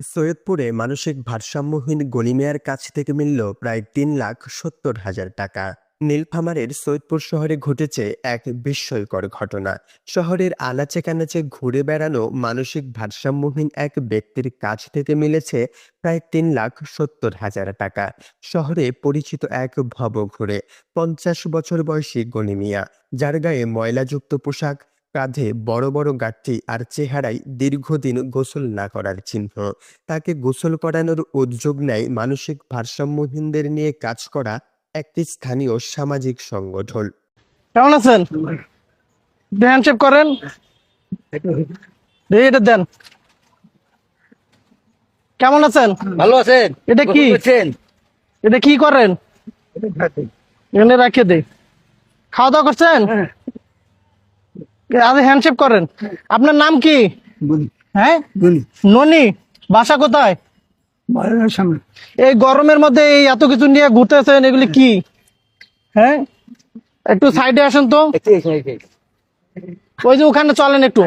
সৈয়দপুরে মানসিক ভারসাম্যহীন গলিমিয়ার কাছ থেকে মিলল প্রায় তিন লাখ সত্তর হাজার টাকা। নীলফামারের সৈয়দপুর শহরে ঘটেছে এক বিস্ময়কর ঘটনা। শহরের আনাচে কানাচে ঘুরে বেড়ানো মানসিক ভারসাম্যহীন এক ব্যক্তির কাছ থেকে মিলেছে প্রায় তিন লাখ সত্তর হাজার টাকা। শহরে পরিচিত এক ভব ঘুরে পঞ্চাশ বছর বয়সী গনিমিয়া যার গায়ে ময়লাযুক্ত পোশাক কাঁধে বড় বড় গাঠি আর চেহারায় দীর্ঘদিন গোসল না করার চিহ্ন। তাকে গোসল করানোর উদ্যোগ নেয় মানসিক ভারসাম্যহীনদের নিয়ে কাজ করা একটি স্থানীয় সামাজিক সংগঠন। কেমন আছেন? হ্যান্ডশেক করেন। এটা দেন। কেমন আছেন? ভালো আছেন। এটা কি? এটা কি করেন? এখানে রাখে দে। খাওয়া দাওয়া করছেন? আরে হ্যান্ডশেক করেন। আপনার নাম কি? হ্যাঁ? ননি বাসা কোথায়? সামনে। এই গরমের মধ্যে এই এত কিছু নিয়ে ঘুরতেছেন এগুলি কি? হ্যাঁ? একটু সাইডে আসেন তো। ওই যে ওখানে চলেন একটু।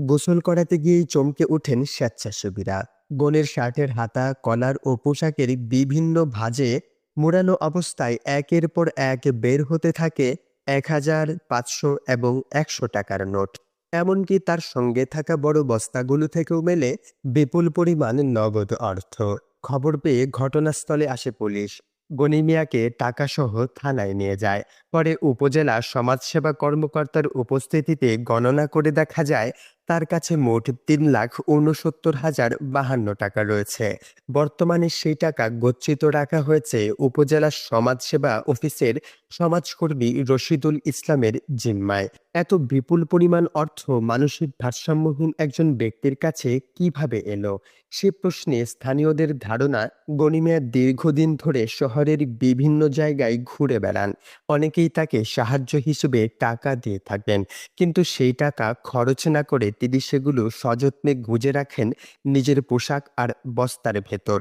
গোসল করাতে গিয়ে চমকে ওঠেন স্বেচ্ছাসেবীরা। বোনের শার্টের হাতা কলার ও পোশাকের বিভিন্ন ভাঁজে মোড়ানো অবস্থায় একের পর এক বের হতে থাকে এক হাজার পাঁচশো এবং একশো টাকার নোট। এমনকি তার সঙ্গে থাকা বড় বস্তাগুলো থেকেও মেলে বিপুল পরিমাণ নগদ অর্থ। খবর পেয়ে ঘটনাস্থলে আসে পুলিশ। গনিমিয়াকে টাকাসহ থানায় নিয়ে যায়। পরে উপজেলা সমাজসেবা কর্মকর্তার উপস্থিতিতে গণনা করে দেখা যায় তার কাছে মোট তিন লাখ উনসত্তর হাজার বাহান্ন টাকা রয়েছে। বর্তমানে সেই টাকা গচ্ছিত রাখা হয়েছে উপজেলা সমাজসেবা অফিসের সমাজকর্মী রশিদুল ইসলামের জিম্মায়। এত বিপুল পরিমাণ অর্থ মানসিক ভারসাম্যহীন একজন ব্যক্তির কাছে কীভাবে এলো? সে প্রশ্নে স্থানীয়দের ধারণা গনিমিয়া দীর্ঘদিন ধরে শহরের বিভিন্ন জায়গায় ঘুরে বেড়ান। অনেকেই তাকে সাহায্য হিসেবে টাকা দিয়ে থাকেন, কিন্তু সেই টাকা খরচ না করে তিনি সেগুলো সযত্নে গুজে রাখেন নিজের পোশাক আর বস্তার ভেতর।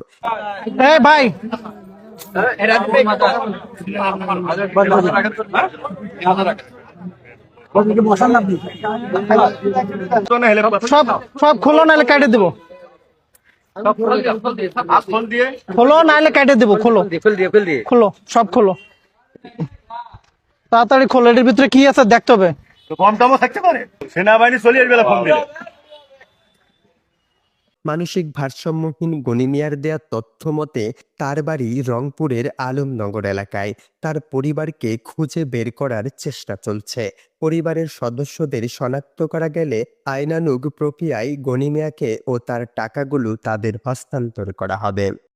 ভাই! সব খোলো নাহলে কেটে দেবো। খোলো নাহলে কেটে দেবো, খোলো। খোলো, সব খোলো। তাড়াতাড়ি খোলো, এটার ভিতরে কি আছে দেখতে হবে। মানসিক ভারসাম্যহীন গনিমিয়ার দেয়া তথ্য মতে, তার বাড়ি রংপুরের আলমনগর এলাকায়। তার পরিবারকে খুঁজে বের করার চেষ্টা চলছে। পরিবারের সদস্যদের শনাক্ত করা গেলে আইনানুগ প্রক্রিয়ায় গনিমিয়াকে ও তার টাকাগুলো তাদের হস্তান্তর করা হবে।